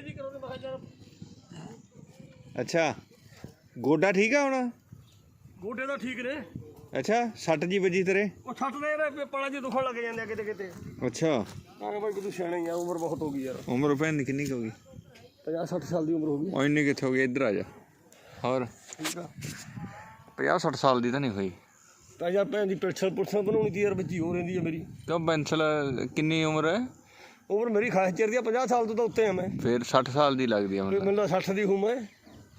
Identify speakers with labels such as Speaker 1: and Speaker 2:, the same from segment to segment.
Speaker 1: ਇਹ ਜੀ ਕਰੋ ਤੇ ਮੈਂ ਕਿਹਾ ਯਾਰ
Speaker 2: ਅੱਛਾ। ਗੋਡਾ ਠੀਕ ਆ ਹੁਣ?
Speaker 1: ਗੋਡੇ ਤਾਂ ਠੀਕ ਨੇ।
Speaker 2: ਅੱਛਾ ਸੱਟ ਜੀ ਵੱਜੀ ਤੇਰੇ?
Speaker 1: ਉਹ ਛੱਟ ਦੇ ਰੇ ਪੜਾ ਜੀ ਦੁਖਣ ਲੱਗ ਜਾਂਦੇ ਆ ਕਿਤੇ ਕਿਤੇ।
Speaker 2: ਅੱਛਾ।
Speaker 1: ਆ ਭਾਈ ਤੂੰ ਸਿਆਣਾ ਹੀ ਆ ਉਮਰ ਬਹੁਤ ਹੋ ਗਈ ਯਾਰ।
Speaker 2: ਉਮਰ ਭੈਣ ਦੀ ਕਿੰਨੀ ਕੁ ਹੋ ਗਈ?
Speaker 1: 50 60 ਸਾਲ ਦੀ ਉਮਰ ਹੋ ਗਈ।
Speaker 2: ਉਹ ਇੰਨੀ ਕਿੱਥੇ ਹੋ ਗਈ? ਇੱਧਰ ਆ ਜਾ। ਹੋਰ?
Speaker 1: ਠੀਕ ਆ।
Speaker 2: 50 60 ਸਾਲ ਦੀ ਤਾਂ ਨਹੀਂ ਹੋਈ।
Speaker 1: ਤਾਂ ਯਾਰ ਭੈਣ ਦੀ ਪਿਲਸਲ ਪੁਲਸਲ ਬਣਾਉਣੀ ਤੀ ਯਾਰ ਬੱਚੀ ਹੋ ਰਹਿੰਦੀ ਹੈ ਮੇਰੀ।
Speaker 2: ਕਿਉਂ ਪੈਨਸਲ ਕਿੰਨੀ ਉਮਰ ਹੈ?
Speaker 1: ਉਮਰ ਮੇਰੀ ਖਾਸ ਚਿਰ ਦੀ ਆ 50 ਸਾਲ ਤੋਂ ਤਾਂ ਉੱਤੇ ਆ ਮੈਂ।
Speaker 2: ਫਿਰ 60 ਸਾਲ ਦੀ ਲੱਗਦੀ ਆ
Speaker 1: ਮੈਨੂੰ ਤਾਂ 60 ਦੀ ਹੂੰ ਮੈਂ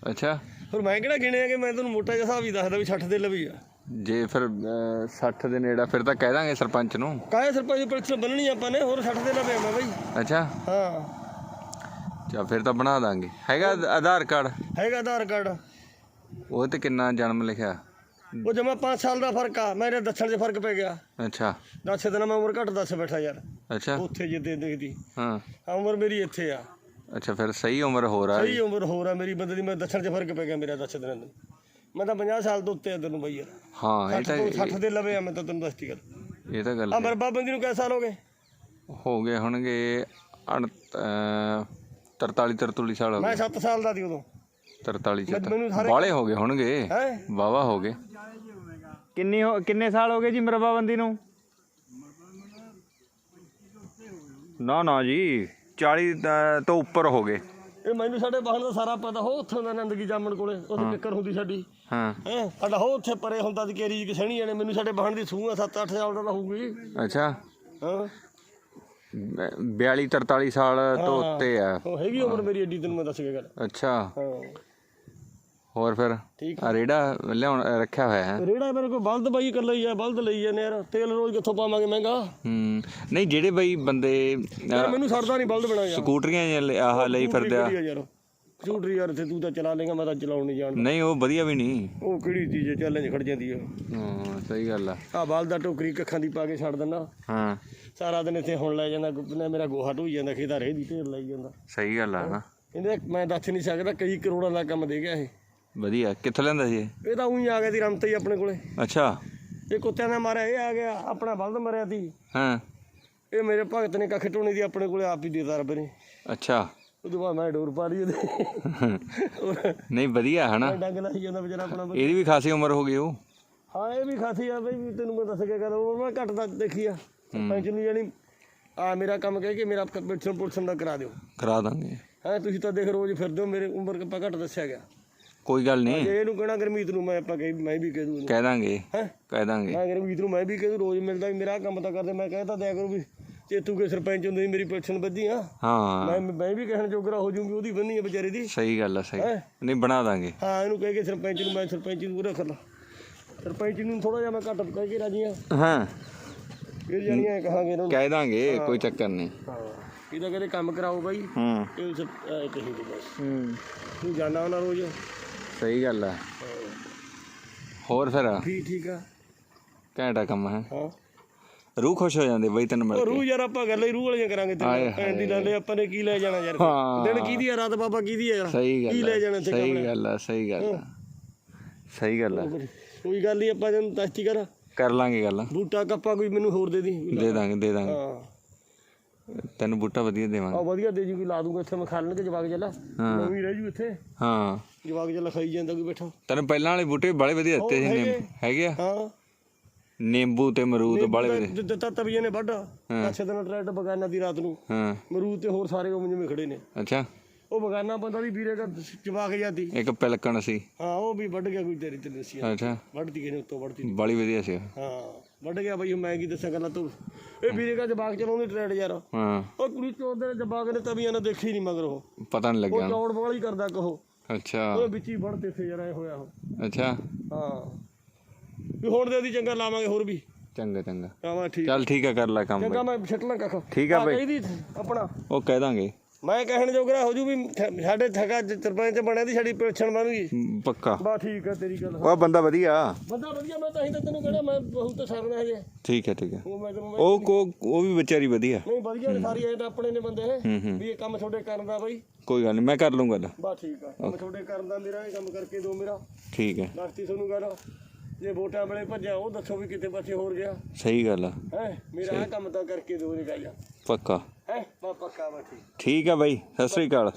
Speaker 2: ਅੱਛਾ।
Speaker 1: ਫਿਰ ਮੈਂ ਕਿਹੜਾ ਗਿਣਿਆ ਕਿ ਮੈਂ ਤੈਨੂੰ ਮੋਟਾ ਜਿਹਾ ਹਿਸਾਬ ਹੀ ਦੱਸਦਾ ਵੀ 60 ਦੇ ਲਵੀ ਆ।
Speaker 2: ਜੇ ਫਿਰ ਅਹ, 60 ਦੇ ਨੇੜਾ ਫਿਰ ਤਾਂ ਕਹਿ ਦਾਂਗੇ ਸਰਪੰਚ ਨੂੰ।
Speaker 1: ਕਾਹੇ ਸਰਪੰਚ ਪਿਲਸਲ ਬੰਨਣੀ ਆਪਾਂ ਨੇ ਹੋਰ 60 ਦੇ ਲਵੇ ਮੈਂ ਬਾਈ।
Speaker 2: ਅੱਛਾ।
Speaker 1: ਹਾਂ।
Speaker 2: ਚਾ ਫਿਰ ਤਾਂ ਬਣਾ ਦਾਂਗੇ। ਹੈਗਾ ਆਧ- ਆਧਾਰ ਕਾਰਡ?
Speaker 1: ਹੈਗਾ ਆਧਾਰ ਕਾਰਡ।
Speaker 2: ਉਹ ਤੇ ਕਿੰਨਾ ਜਨਮ ਲਿਖਿਆ?
Speaker 1: ਉਹ ਜਮਾ 5 ਸਾਲ ਦਾ ਫ਼ਰਕ ਆ ਮੇਰੇ ਦੱਸਣ 'ਚ ਫ਼ਰਕ ਪੈ ਗਿਆ।
Speaker 2: ਅੱਛਾ।
Speaker 1: ਦੱਸ ਦਿਨ ਮੈਂ ਉਮਰ ਘੱਟ ਦੱਸ ਬੈਠਾ ਯਾਰ।
Speaker 2: ਅੱਛਾ।
Speaker 1: ਉੱਥੇ ਜਿੱਦੇ ਦੇਖਦੀ
Speaker 2: ਹਾਂ।
Speaker 1: ਉਮਰ ਮੇਰੀ ਇੱਥੇ ਆ।
Speaker 2: ਅੱਛਾ ਫਿਰ ਸਹੀ ਉਮਰ ਹੋ ਰਹਾ
Speaker 1: ਸਹੀ ਉਮਰ ਹੋਰ ਆ ਮੇਰੀ ਬੰਦੇ ਦੀ ਮੈਂ ਦੱਸਣ 'ਚ ਫ਼ਰਕ ਪੈ ਗਿਆ ਮੇਰਾ ਦੱਸ ਦਿਨਾਂ ਦਾ ਮੈਂ ਤਾਂ 50 ਸਾਲ ਤੋਂ ਉੱਤੇ ਆ ਤੈਨੂੰ ਬਈ ਯਾਰ।
Speaker 2: ਹਾਂ ਇਹ
Speaker 1: 60
Speaker 2: ਤਾਂ
Speaker 1: ਤੋਂ 60 ਦੇ ਲਵੇ ਆ ਮੈਂ ਤਾਂ ਤੈਨੂੰ ਦੱਸਤੀ ਗੱਲ।
Speaker 2: ਇਹ ਤਾਂ ਗੱਲ
Speaker 1: ਆ
Speaker 2: ਹੈ।
Speaker 1: ਮੇਰੇ ਬਾਬੰਦੀ ਨੂੰ ਕਿੰਨੇ ਸਾਲ ਹੋ ਗਏ?
Speaker 2: ਹੋ ਗਏ ਹੋਣਗੇ 43 43 ਸਾਲ ਹੋ
Speaker 1: ਮੈਂ
Speaker 2: ਗਏ
Speaker 1: 7 ਸਾਲ ਦਾ ਸੀ ਉਦੋਂ।
Speaker 2: 43
Speaker 1: ਮੈਂ- ਮੈਨੂੰ ਸਾਰੇ-
Speaker 2: ਬਾਲੇ ਹੋ ਗਏ ਹੋਣਗੇ।
Speaker 1: ਹੈ?
Speaker 2: ਵਾਵਾ ਹੋ ਗਏ। ਕਿੰਨੀ ਹੋ- ਕਿੰਨੇ ਸਾਲ ਹੋ ਗਏ ਜੀ ਮਰਬਾਬੰਦੀ ਨੂੰ? ਨਾ ਨਾ ਜੀ 40 ਦਾ- ਤੋਂ ਉੱਪਰ ਹੋ ਗਏ।
Speaker 1: ਇਹ ਮੈਨੂੰ ਸਾਡੇ ਬਾਹਣ ਦਾ ਸਾਰਾ ਪਤਾ ਹੋ ਉੱਥੋਂ ਦਾ ਨੰਦਗੀ ਜਾਮਣ ਕੋਲੇ ਉੱਥੇ ਕਿੱਕਰ ਹੁੰਦੀ ਸਾਡੀ।
Speaker 2: ਹਾਂ।
Speaker 1: ਹੈ ਸਾਡਾ ਹੋ ਉੱਥੇ ਪਰੇ ਹੁੰਦਾ ਸੀ ਕੇਰੀ ਕਿ ਸਹਿਣੀ ਜਾਣੇ ਮੈਨੂੰ ਸਾਡੇ ਬਾਹਣ ਦੀ ਸੂਹ ਆ 7-8 ਸਾਲ ਦਾ ਤਾਂ ਹੋਊਗੀ।
Speaker 2: ਅੱਛਾ।
Speaker 1: ਹਾਂ।
Speaker 2: 42 43 ਸਾਲ ਤੋਂ। ਉੱਤੇ ਆ।
Speaker 1: ਉਹ ਹੈਗੀ ਉਮਰ ਮੇਰੀ ਏਡੀ ਤੈਨੂੰ ਮੈਂ ਦੱਸ ਕੇ ਗੱਲ।
Speaker 2: ਅੱਛਾ।
Speaker 1: ਹਾਂ।
Speaker 2: ਹੋਰ ਫਿਰ?
Speaker 1: ਠੀਕ।
Speaker 2: ਆ ਰੇੜਾ ਲਿਆਉਣ ਰੱਖਿਆ ਹੋਇਆ ਹੈ।
Speaker 1: ਰੇੜਾ ਮੇਰੇ ਕੋਲ ਬਲਦ ਬਾਈ ਇਕੱਲਾ ਹੀ ਆ ਬਲਦ ਲਈ ਜਾਂਦੇ ਯਾਰ। ਤੇਲ ਰੋਜ਼ ਕਿੱਥੋਂ ਪਾਵਾਂਗੇ ਮਹਿੰਗਾ?
Speaker 2: ਹੂੰ ਨਹੀਂ ਜਿਹੜੇ ਬਈ ਬੰਦੇ
Speaker 1: ਯਾਰ ਮੈਨੂੰ ਸਰਦਾ ਨਹੀਂ ਬਲਦ ਬਣਾ ਯਾਰ
Speaker 2: ਸਕੂਟਰੀਆਂ ਆਹ ਲਈ ਫਿਰਦੇ ਆ।
Speaker 1: ਆ ਯਾਰ? ਸਕੂਟਰ ਯਾਰ ਇੱਥੇ ਤੂੰ ਤਾਂ ਚਲਾ ਲੇਗਾ ਮੈਂ ਤਾਂ ਚਲਾਉਣ ਨਹੀਂ ਜਾਣਦਾ।
Speaker 2: ਨਹੀਂ ਉਹ ਵਧੀਆ ਵੀ ਨਹੀਂ।
Speaker 1: ਉਹ ਕਿਹੜੀ ਚੀਜ਼ ਹੈ ਚੈਲੰਜ ਖੜ ਜਾਂਦੀ ਆ।
Speaker 2: ਹਾਂ ਸਹੀ ਗੱਲ ਆ।
Speaker 1: ਆ ਬਲਦ ਦਾ ਟੋਕਰੀ ਕੱਖਾਂ ਦੀ ਪਾ ਕੇ ਛੱਡ ਦਿੰਦਾ।
Speaker 2: ਹਾਂ।
Speaker 1: ਸਾਰਾ ਦਿਨ ਇੱਥੇ ਹੁਣ ਲੈ ਜਾਂਦਾ ਗੁੱਪਨੇ ਮੇਰਾ ਗੋਹਾ ਢੋਈ ਜਾਂਦਾ ਖੇਦਾ ਰੇ ਦੀ ਢੇਰ ਲਾਈ ਜਾਂਦਾ।
Speaker 2: ਸਹੀ ਗੱਲ ਆ ਨਾ।
Speaker 1: ਇਹਦੇ ਮੈਂ ਦੱਸ ਨਹੀਂ ਸਕਦਾ ਕਈ ਕਰੋੜਾਂ ਦਾ ਕੰਮ ਦੇ ਗਿਆ ਇਹ।
Speaker 2: ਵਧੀਆ। ਕਿੱਥੋਂ ਲੈਂਦਾ ਸੀ ਇਹ?
Speaker 1: ਇਹ ਤਾਂ ਉਹੀ ਆ ਗਿਆ ਦੀ ਰਮਤ ਹੀ ਆਪਣੇ ਕੋਲੇ।
Speaker 2: ਅੱਛਾ।
Speaker 1: ਇਹ ਕੁੱਤਿਆਂ ਦਾ ਮਾਰਿਆ ਇਹ ਆ ਗਿਆ ਆਪਣਾ ਬਲਦ ਮਰਿਆ ਤੀ
Speaker 2: ਹਾਂ।
Speaker 1: ਇਹ ਮੇਰੇ ਭਗਤ ਨੇ ਕੱਖ ਢੋਣੀ ਦੀ ਆਪਣੇ ਕੋਲੇ ਆਪ ਹੀ ਦੇਦਾ ਰੱਬ ਨੇ।
Speaker 2: ਅੱਛਾ।
Speaker 1: ਉਦੋਂ ਬਾਅਦ ਮੈਂ ਡੋਰ ਪਾ ਲਈ ਉਹਦੇ।
Speaker 2: ਨਹੀਂ ਵਧੀਆ ਹਨਾ।
Speaker 1: ਡੰਗ ਲਾਈ ਜਾਂਦਾ ਵਿਚਾਰਾ ਆਪਣਾ। ਬਈ।
Speaker 2: ਇਹਦੀ ਵੀ ਖਾਸੀ ਉਮਰ ਹੋ ਗਈ ਉਹ।
Speaker 1: ਹਾਂ ਇਹ ਵੀ ਖਾਸੀ ਆ ਬਈ ਵੀ ਤੈਨੂੰ ਮੈਂ ਦੱਸ ਕੇ ਗੱਲ ਉਹ ਮੈਂ ਘੱਟ ਦਾ ਦੇਖੀ ਆ। ਸਰਪੰਚ ਨੂੰ ਜਾਨੀ ਆ ਮੇਰਾ ਕੰਮ ਕਹਿ ਕੇ ਮੇਰਾ ਪਿਲਸਨ ਪੁਲਸਨ ਦਾ ਕਰਾ ਦਿਓ।
Speaker 2: ਕਰਾ ਦਾਂਗੇ।
Speaker 1: ਹਾਂ ਤੁਸੀਂ ਤਾਂ ਦੇਖ ਰੋਜ਼ ਫਿਰਦੇ ਹੋ ਮੇਰੇ ਉਮਰ ਕੱਪਾ ਘੱਟ ਦੱਸਿਆ ਗਿਆ।
Speaker 2: ਕੋਈ ਗੱਲ ਨਹੀਂ।
Speaker 1: ਜੇ ਇਹਨੂੰ ਕਹਿਣਾ ਗਰਮੀਤ ਨੂੰ ਮੈਂ ਆਪਾਂ ਕਹੀ ਮੈਂ ਵੀ ਕਹਿ ਦੂੰ
Speaker 2: ਕਹਿ ਦਾਂਗੇ।
Speaker 1: ਹੈ?
Speaker 2: ਕਹਿ ਦਾਂਗੇ।
Speaker 1: ਮੈਂ ਗਰਮੀਤ ਨੂੰ ਮੈਂ ਵੀ ਕਹਿ ਦੂੰ ਰੋਜ਼ ਮਿਲਦਾ ਵੀ ਮੇਰਾ ਕੰਮ ਤਾਂ ਕਰਦੇ ਮੈਂ ਕਹਿਤਾ ਦਿਆ ਕਰੋ ਵੀ ਜੇ ਤੂੰ ਕੋਈ ਸਰਪੰਚ ਹੁੰਦੀ ਮੇਰੀ ਪਿਲਸਨ ਵੱਧੀ ਆ।
Speaker 2: ਹਾਂ।
Speaker 1: ਮੈਂ ਮੈਂ ਵੀ ਕਹਿਣ ਜੋਗਰਾ ਹੋ ਜੂੰਗੀ ਉਹਦੀ ਬੰਨੀ ਆ ਵਿਚਾਰੇ ਦੀ।
Speaker 2: ਸਹੀ ਗੱਲ ਆ ਸਹੀ? ਨਹੀਂ ਬਣਾ ਦਾਂਗੇ।
Speaker 1: ਹਾਂ ਇਹਨੂੰ ਕਹਿ ਕੇ ਸਰਪੰਚ ਨੂੰ ਮੈਂ ਸਰਪੰਚ ਨੂੰ ਰੱਖ ਲਾ। ਸਰਪੰਚ ਨੂੰ ਥੋੜਾ ਜਿਹਾ ਮੈਂ ਘੱਟ ਕਹਿ ਕੇ ਰਾਜੀ ਆ।
Speaker 2: ਹਾਂ।
Speaker 1: ਫਿਰ ਜਾਣੀਆਂ ਕਹਾਂਗੇ ਇਹਨਾਂ ਨੂੰ।
Speaker 2: ਕਹਿ ਦਾਂਗੇ ਕੋਈ ਚੱਕਰ ਨਹੀਂ।
Speaker 1: ਹਾਂ। ਇਹਦਾ ਕਹਿੰਦੇ ਕੰਮ ਕਰਾਓ ਬਾਈ।
Speaker 2: ਹੂੰ।
Speaker 1: ਇਹ ਕਹੀ ਦੇ ਬਸ
Speaker 2: ਹੂੰ।
Speaker 1: ਤੂੰ ਜਾਣਾ ਉਹਨਾਂ ਰੋਜ਼?
Speaker 2: ਸਹੀ ਗੱਲ ਆ। ਹੋਰ ਫਿਰ?
Speaker 1: ਠੀਕ ਠੀਕ ਆ।
Speaker 2: ਘੈਂਟਾ ਕੰਮ ਹੈ।
Speaker 1: ਹਾਂ।
Speaker 2: ਰੂਹ ਖੁਸ਼ ਹੋ ਜਾਂਦੀ ਬਈ ਤੈਨੂੰ ਮਿਲ ਕੇ।
Speaker 1: ਰੂਹ ਯਾਰ ਆਪਾਂ ਗੱਲਾਂ ਹੀ ਰੂਹ ਵਾਲੀਆਂ ਕਰਾਂਗੇ ਤੇਰੇ ਭੈਣ ਦੀ ਲਾਲੇ ਆਪਾਂ ਨੇ ਕੀ ਲੈ ਜਾਣਾ ਯਾਰ। ਦਿਨ ਕੀ ਦੀ ਆ ਰਾਤ ਬਾਬਾ ਕੀ ਦੀ ਆ ਯਾਰ?
Speaker 2: ਸਹੀ
Speaker 1: ਕੀ
Speaker 2: ਗੱਲ
Speaker 1: ਲੈ
Speaker 2: ਆ
Speaker 1: ਜਾਣਾ
Speaker 2: ਸਹੀ ਗੱਲ ਆ ਸਹੀ ਗੱਲ ਆ। ਸਹੀ ਗੱਲ ਆ।
Speaker 1: ਕੋਈ ਗੱਲ ਨਹੀਂ ਆਪਾਂ ਤੈਨੂੰ ਦੱਸਤੀ ਕਰ।
Speaker 2: ਕਰ ਲਾਂਗੇ ਗੱਲ।
Speaker 1: ਬੂਟਾ ਕੱਪਾ ਕੋਈ ਮੈਨੂੰ ਹੋਰ ਦੇ ਦੀ।
Speaker 2: ਦੇ ਦਾਂਗੇ ਦੇ ਦਾਂਗੇ।
Speaker 1: ਹਾਂ।
Speaker 2: ਤੈਨੂੰ ਬੂਟਾ ਵਧੀਆ
Speaker 1: ਆ
Speaker 2: ਦੇਵਾਂਗੇ
Speaker 1: ਵਧੀਆ ਦੇ ਜੀ ਕੋਈ ਲਾ ਦੂੰਗਾ ਇੱਥੇ ਮੈਂ ਖਾ ਲੈਣਗੇ ਜਵਾਕ ਜਲਾ। ਨਵੀਂ ਰਹਿ ਜੂ ਇੱਥੇ।
Speaker 2: ਹਾਂ।
Speaker 1: ਜਵਾਕ ਜਲਾ ਖਾਈ ਜਾਂਦਾ ਕੋਈ ਬੈਠਾ।
Speaker 2: ਤੈਨੂੰ ਪਹਿਲਾਂ ਵਾਲੇ ਬੂਟੇ ਬੜੇ ਵਧੀਆ ਦਿੱਤੇ ਸੀ
Speaker 1: ਹੈਗੇ।
Speaker 2: ਨਿੰਮ ਹੈਗੇ। ਆ?
Speaker 1: ਹਾਂ।
Speaker 2: ਨਿੰਬੂ ਤੇ ਅਮਰੂਦ ਬੜੇ ਵਧੀਆ।
Speaker 1: ਦਿੱਤਾ ਤਬੀਏ ਨੇ ਵੱਢ। ਅੱਛੇ ਦਿਨ ਟਰੈਕਟ ਬਗਾਨਾ ਦੀ ਰਾਤ ਨੂੰ।
Speaker 2: ਹਾਂ।
Speaker 1: ਮਰੂਦ ਤੇ ਹੋਰ ਸਾਰੇ ਉਹ ਜਿਵੇਂ ਖੜੇ ਨੇ।
Speaker 2: ਅੱਛਾ।
Speaker 1: ਉਹ ਬਗਾਨਾ ਬੰਦਾ ਵੀ ਵੀਰੇ ਦਾ ਜਵਾਕ ਜਾਂਦੀ
Speaker 2: ਇੱਕ ਪਿਲਕਣ ਸੀ।
Speaker 1: ਹਾਂ ਉਹ ਵੀ ਵੱਢ ਗਿਆ ਕੋਈ ਤੇਰੀ ਤੇ ਨਸੀਆ
Speaker 2: ਅੱਛਾ।
Speaker 1: ਵੱਢਦੀ ਕਿਨੇ ਉੱਤੋਂ ਵੱਢਦੀ
Speaker 2: ਬੜੀ ਵਧੀਆ ਸੀ
Speaker 1: ਹਾਂ ਵੱਢ ਗਿਆ ਬਈ ਮੈਂ ਕੀ ਦੱਸਾਂ ਗੱਲਾਂ ਤੂੰ। ਇਹ ਵੀਰੇ ਦਾ ਜਵਾਕ ਚਲਾਉਂਦੇ ਟਰੈਕਟ ਯਾਰ।
Speaker 2: ਹਾਂ।
Speaker 1: ਉਹ ਕੁੜੀ ਚੋਰ ਦੇ ਜਵਾਕ ਨੇ ਤਬੀਆਂ ਨੇ ਦੇਖੀ ਨਹੀਂ ਮਗਰ ਉਹ।
Speaker 2: ਪਤਾ ਨਹੀਂ
Speaker 1: ਉਹ
Speaker 2: ਲੱਗਿਆ
Speaker 1: ਚੌੜ ਵਾਲੀ ਕਰਦਾ ਕਹੋ
Speaker 2: ਅੱਛਾ।
Speaker 1: ਉਹ ਵਿੱਚ ਹੀ ਤੇ ਸੇ ਯਾਰ ਐ ਹੋਇਆ ਉਹ।
Speaker 2: ਅੱਛਾ।
Speaker 1: ਹਾਂ। ਵੀ ਹੁਣ ਦੇ ਦੀ ਚੰਗਾ ਲਾਵਾਂਗੇ ਹੋਰ ਵੀ।
Speaker 2: ਚੰਗਾ ਚੰਗਾ।
Speaker 1: ਆਵਾਂ ਠੀਕ।
Speaker 2: ਚੱਲ ਠੀਕ ਆ ਕਰ ਲੈ ਕੰਮ
Speaker 1: ਚੰਗਾ ਮੈਂ ਛੱਟਲਾਂ ਕੱਖ।
Speaker 2: ਠੀਕ ਆ ਬਈ।
Speaker 1: ਇਹਦੀ ਆਪਣਾ।
Speaker 2: ਉਹ ਕਹਿ ਦਾਂਗੇ।
Speaker 1: ਮੈਂ ਕਹਿਣ ਜੋਗਰਾ ਹੋ ਜੂ ਵੀ ਠ- ਸਾਡੇ ਠਗਾ ਸਰਪੰਚ ਬਣਿਆ ਦੀ ਸਾਡੀ ਪਿਲਛਣ ਬਣੂਗੀ
Speaker 2: ਮ, ਪੱਕਾ।
Speaker 1: ਬਾ ਠੀਕ ਆ ਤੇਰੀ ਗੱਲ।
Speaker 2: ਉਹ ਬੰਦਾ ਵਧੀਆ।
Speaker 1: ਬੰਦਾ ਵਧੀਆ ਮੈਂ ਤਾਂ ਹੀ ਤਾਂ ਤੈਨੂੰ ਕਹਿਣਾ ਮੈਂ ਬਹੁਤ ਸਕਦਾ ਹਜੇ।
Speaker 2: ਠੀਕ ਹੈ ਠੀਕ ਹੈ।
Speaker 1: ਉਹ ਮੈਂ ਤੈਨੂੰ
Speaker 2: ਉਹ ਕੋ ਉਹ ਵੀ ਵਿਚਾਰੀ ਵਧੀਆ।
Speaker 1: ਨਹੀਂ ਵਧੀਆ ਨੇ ਸਾਰੀ ਇਹ ਤਾਂ ਆਪਣੇ ਨੇ ਬੰਦੇ
Speaker 2: ਹੂੰ ਹੂੰ।
Speaker 1: ਵੀ ਇਹ ਕੰਮ ਤੁਹਾਡੇ ਕਰਨ ਦਾ ਬਾਈ।
Speaker 2: ਕੋਈ ਗੱਲ ਨਹੀਂ ਮੈਂ ਕਰ ਲੂੰਗਾ ਗੱਲ।
Speaker 1: ਬਾ ਠੀਕ ਆ। ਕੰਮ ਤੁਹਾਡੇ ਕਰਨ ਦਾ ਮੇਰਾ ਇਹ ਕੰਮ ਕਰਕੇ ਦੋ ਮੇਰਾ।
Speaker 2: ਠੀਕ ਹੈ।
Speaker 1: ਦੱਸਤੀ ਤੁਹਾਨੂੰ ਗੱਲ ਜੇ ਵੋਟਾਂ ਵੇਲੇ ਭੱਜਿਆ ਉਹ ਦੱਸੋ ਵੀ ਕਿਤੇ ਪਾਸੇ ਹੋਰ ਗਿਆ।
Speaker 2: ਸਹੀ ਗੱਲ ਆ।
Speaker 1: ਹੈ ਮੇਰਾ ਆਹ ਕੰਮ ਤਾਂ ਕਰਕੇ ਦੋ ਨਹੀਂ ਗਾਇਆ
Speaker 2: ਪੱਕਾ।
Speaker 1: ਹੈ? ਪੱਕਾ ਬਾ ਠੀਕ।
Speaker 2: ਠੀਕ ਆ ਬਾਈ ਸਤਿ ਸ੍ਰੀ ਅਕਾਲ।